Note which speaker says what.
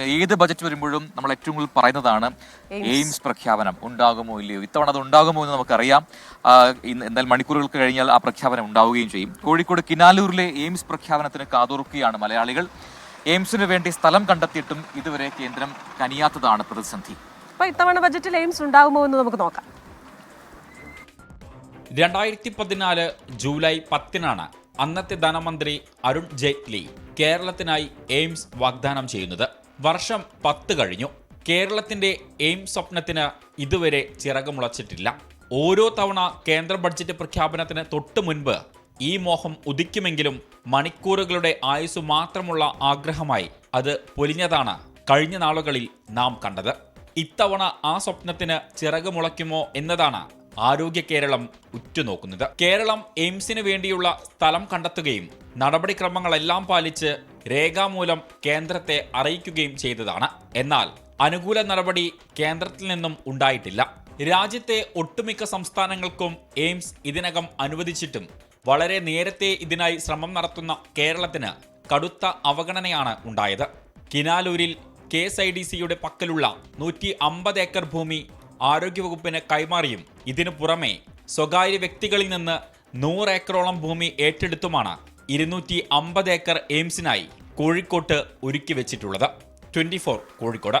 Speaker 1: ഏത് ബജറ്റ് വരുമ്പോഴും നമ്മൾ ഏറ്റവും കൂടുതൽ പറയുന്നതാണ് എയിംസ് പ്രഖ്യാപനം ഉണ്ടാകുമോ ഇല്ലയോ? ഇത്തവണ അത് ഉണ്ടാകുമോ എന്ന് നമുക്കറിയാം. എന്നാൽ ഇന്ന് എന്തായാലും മണിക്കൂറുകൾക്ക് കഴിഞ്ഞാൽ ആ പ്രഖ്യാപനം ഉണ്ടാവുകയും ചെയ്യും. കോഴിക്കോട് കിനാലൂരിലെ എയിംസ് പ്രഖ്യാപനത്തിന് കാതോർക്കുകയാണ് മലയാളികൾ. എയിംസിന് വേണ്ടി സ്ഥലം കണ്ടെത്തിയിട്ടും ഇതുവരെ കേന്ദ്രം കനിയാത്തതാണ് പ്രതിസന്ധി.
Speaker 2: അപ്പോൾ ഇത്തവണ ബജറ്റിൽ എയിംസ് ഉണ്ടാകുമോ എന്ന് നമുക്ക് നോക്കാം.
Speaker 3: രണ്ടായിരത്തി പതിനാല് ജൂലൈ പത്തിനാണ് അന്നത്തെ ധനമന്ത്രി അരുൺ ജെയ്റ്റ്ലി കേരളത്തിനായി എയിംസ് വാഗ്ദാനം ചെയ്യുന്നത്. വർഷം പത്ത് കഴിഞ്ഞു. കേരളത്തിന്റെ എയിം സ്വപ്നത്തിന് ഇതുവരെ ചിറകുമുളച്ചിട്ടില്ല ഓരോ തവണ കേന്ദ്ര ബഡ്ജറ്റ് പ്രഖ്യാപനത്തിന് തൊട്ട് മുൻപ് ഈ മോഹം ഉദിക്കുമെങ്കിലും മണിക്കൂറുകളുടെ ആയുസ് മാത്രമുള്ള ആഗ്രഹമായി അത് പൊലിഞ്ഞതാണ് കഴിഞ്ഞ നാളുകളിൽ നാം കണ്ടത്. ഇത്തവണ ആ സ്വപ്നത്തിന് ചിറകുമുളയ്ക്കുമോ എന്നതാണ് ആരോഗ്യ കേരളം ഉറ്റുനോക്കുന്നത്. കേരളം എയിംസിന് വേണ്ടിയുള്ള സ്ഥലം കണ്ടെത്തുകയും നടപടിക്രമങ്ങളെല്ലാം പാലിച്ച് രേഖാമൂലം കേന്ദ്രത്തെ അറിയിക്കുകയും ചെയ്തതാണ്. എന്നാൽ അനുകൂല നടപടി കേന്ദ്രത്തിൽ നിന്നും ഉണ്ടായിട്ടില്ല. രാജ്യത്തെ ഒട്ടുമിക്ക സംസ്ഥാനങ്ങൾക്കും എയിംസ് ഇതിനകം അനുവദിച്ചിട്ടും വളരെ നേരത്തെ ഇതിനായി ശ്രമം നടത്തുന്ന കേരളത്തിന് കടുത്ത അവഗണനയാണ് ഉണ്ടായത്. കിനാലൂരിൽ കെ എസ് ഐ ഡി സിയുടെ പക്കലുള്ള നൂറ്റി അമ്പത് ഏക്കർ ഭൂമി ആരോഗ്യവകുപ്പിന് കൈമാറിയും ഇതിനു പുറമെ സ്വകാര്യ വ്യക്തികളിൽ നിന്ന് നൂറ് ഏക്കറോളം ഭൂമി ഏറ്റെടുത്തുമാണ് ഇരുന്നൂറ്റി അമ്പത് ഏക്കർ എയിംസിനായി കോഴിക്കോട്ട് ഒരുക്കി വെച്ചിട്ടുള്ളത് ട്വന്റി കോഴിക്കോട്.